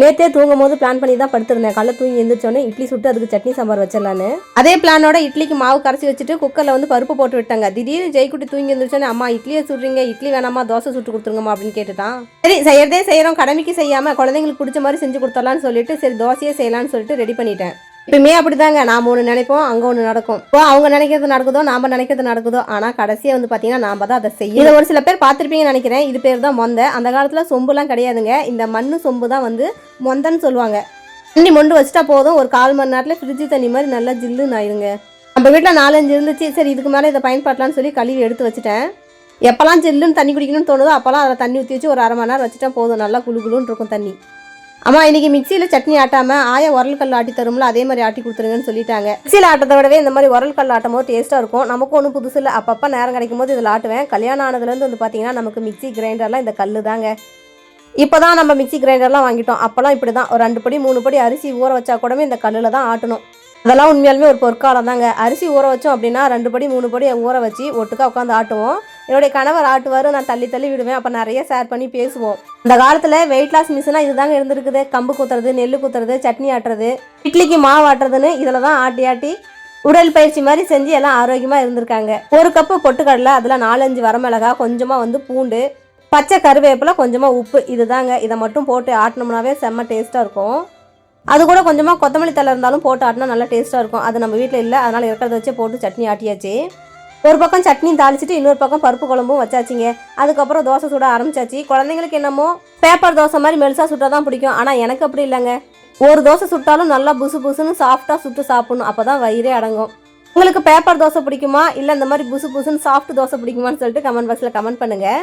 நேத்தே தூங்கும் போது பிளான் பண்ணி தான் படுத்திருந்தேன். காலைல தூங்கி எந்திரிச்சோன்னே இட்லி சுட்டு அதுக்கு சட்னி சாம்பார் வச்சிடலான்னு அதே பிளானோட இட்லிக்கு மாவு கரைச்சி வச்சுட்டு குக்கரில் வந்து பருப்பு போட்டு விட்டாங்க. திடீர்னு ஜெய்குட்டி தூங்கி எந்திரிச்சோன்னே அம்மா இட்லியை சுடுறீங்க இட்லி வேணாமா தோசை சுட்டு கொடுத்துருங்கம்மா அப்படின்னு கேட்டுட்டான். சரி செய்யறதே செய்யறோம் கடமைக்கு செய்யாம குழந்தைங்களுக்கு பிடிச்ச மாதிரி செஞ்சு கொடுத்துடலாம்னு சொல்லிட்டு சரி தோசையே செய்யலாம்னு சொல்லிட்டு ரெடி பண்ணிட்டேன். எப்பயுமே அப்படிதாங்க. நாம ஒன்று நினைப்போம் அங்கே ஒன்று நடக்கும். இப்போ அவங்க நினைக்கிறது நடக்குதோ நாம நினைக்கிறது நடக்குதோ ஆனால் கடைசியாக வந்து பார்த்தீங்கன்னா நாம தான் அதை செய்யும் இதை ஒரு சில பேர் பார்த்துருப்பீங்கன்னு நினைக்கிறேன். இது பேர் தான் மொந்த. அந்த காலத்தில் சொம்புலாம் கிடையாதுங்க. இந்த மண்ணு சொம்பு தான் வந்து மொந்தன்னு சொல்லுவாங்க. தண்ணி மொண்டு வச்சுட்டா போதும். ஒரு கால் மணி நேரத்தில் ஃப்ரிட்ஜ் தண்ணி மாதிரி நல்லா ஜில்லுன்னு ஆயிருங்க. நம்ம வீட்டில் நாலஞ்சு இருந்துச்சு. சரி இதுக்கு மேலே இதை பயன்படுத்தலாம்னு சொல்லி கழுவி எடுத்து வச்சுட்டேன். எப்போல்லாம் ஜில்லுன்னு தண்ணி குடிக்கணும்னு தோணுதோ அப்போல்லாம் அதில் தண்ணி ஊற்றி வச்சு ஒரு அரை மணி நேரம் வச்சுட்டா போதும். நல்லா குளு குளுன்னு இருக்கும் தண்ணி. அம்மா இன்னைக்கு மிக்சியில் சட்னி ஆட்டாமல் ஆயா உரல் கல் ஆட்டி தரும்ல அதே மாதிரி ஆட்டி கொடுத்துருங்கன்னு சொல்லிட்டாங்க. மிக்சியில் ஆட்டத்தை விடவே இந்த மாதிரி உரல் கல் ஆட்டும் போது டேஸ்ட்டாக இருக்கும். நமக்கு ஒன்றும் புதுசு இல்லை. அப்பப்போ நேரம் கிடைக்கும் போது இதில் ஆட்டுவேன். கல்யாணம் ஆனதுலேருந்து வந்து பார்த்தீங்கன்னா நமக்கு மிக்சி கிரைண்டர்லாம் இந்த கல் தாங்க. இப்போ தான் நம்ம மிக்சி கிரைண்டர்லாம் வாங்கிட்டோம். அப்போல்லாம் இப்படி தான் ஒரு ரெண்டு படி மூணு படி அரிசி ஊற வச்சா கூடவே இந்த கல்லில் தான் ஆட்டணும். அதெல்லாம் உண்மையாலுமே ஒரு பொற்காலம் தாங்க. அரிசி ஊற வச்சோம் அப்படின்னா ரெண்டு படி மூணு படி ஊற வச்சு ஒட்டுக்கா உட்காந்து ஆட்டுவோம். என்னுடைய கணவர் ஆட்டுவார். நான் தள்ளி தள்ளி விடுவேன். அப்போ நிறைய ஷேர் பண்ணி பேசுவோம். இந்த காலத்தில் வெயிட் லாஸ் மிஷினாக இதுதாங்க இருந்திருக்குது. கம்பு குத்துறது நெல் குத்துறது சட்னி ஆட்டுறது இட்லிக்கு மாவு ஆட்டுறதுன்னு இதில் தான் ஆட்டி ஆட்டி உடல் பயிற்சி மாதிரி செஞ்சு எல்லாம் ஆரோக்கியமாக இருந்திருக்காங்க. ஒரு கப்பு பொட்டுக்கடலை அதில் நாலஞ்சு வரமிளகா கொஞ்சமாக வந்து பூண்டு பச்சை கருவேப்பிலை கொஞ்சமாக உப்பு இதுதாங்க. இதை மட்டும் போட்டு ஆட்டினோம்னாவே செம்ம டேஸ்ட்டாக இருக்கும். அது கூட கொஞ்சமாக கொத்தமல்லி தலை இருந்தாலும் போட்டு ஆட்டினா நல்லா டேஸ்ட்டாக இருக்கும். அது நம்ம வீட்டில் இல்லை அதனால் இருக்கிறத வச்சே போட்டு சட்னி ஆட்டியாச்சு. ஒரு பக்கம் சட்னி தாளிச்சிட்டு இன்னொரு பக்கம் பருப்பு குழம்பும் வச்சாச்சிங்க. அதுக்கப்புறம் தோசை சுட ஆரம்பிச்சாச்சு. குழந்தைங்களுக்கு என்னமோ பேப்பர் தோசை மாதிரி மெல்சா சுட்டால் தான் பிடிக்கும். ஆனால் எனக்கு அப்படி இல்லைங்க. ஒரு தோசை சுட்டாலும் நல்லா புசு புசுன்னு சாஃப்டாக சுட்டு சாப்பிடணும். அப்போ தான் வயிறே அடங்கும். உங்களுக்கு பேப்பர் தோசை பிடிக்குமா? இல்லை இந்த மாதிரி புசு புசுன்னு சாஃப்ட் தோசை பிடிக்குமான்னு சொல்லிட்டு கமெண்ட் பாக்ஸில் கமெண்ட் பண்ணுங்கள்